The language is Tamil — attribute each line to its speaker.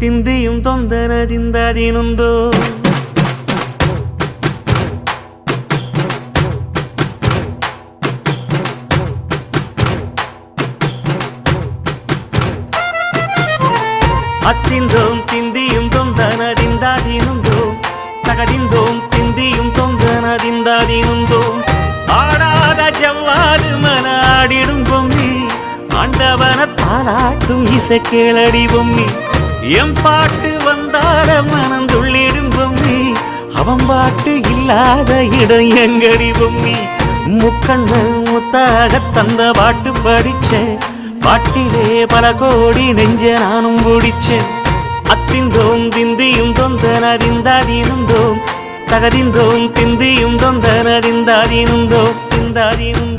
Speaker 1: ತಿಂದಿಯುಂ ತೊಂದರದಿಂದ ದಿನೊಂದು ಅತ್ತಿಂದೋಂ ತಿಂದಿಯುಂ ತೊಂದನದಿಂದ ದಿನೊಂದು ತಗದಿಂದೋಂ ತಿಂದಿಯುಂ ತೊಂದನದಿಂದ ದಿನೊಂದು ஆடாத ஜவ்வாது மலாடிடும் பொம்மி ஆண்டவன தாளாட்டும் இசை கேளடி பொம்மி என் பாட்டு வந்தார மனந்துள்ளிடும் பொம்மி அவன் பாட்டு இல்லாத இடம் எங்கடி பொம்மி. முக்கண்ணு முத்தாக தந்த பாட்டு படிச்சேன் பாட்டிலே பல கோடி நெஞ்ச நானும் பிடிச்சேன் அத்திந்தோம் திந்தியும் தொந்தனதிந்தாதீனுந்தோம் தகதிந்தோம் திந்தியும் தொந்தனதிந்தாதீனுந்தோம் திந்தாதீனுந்தோம்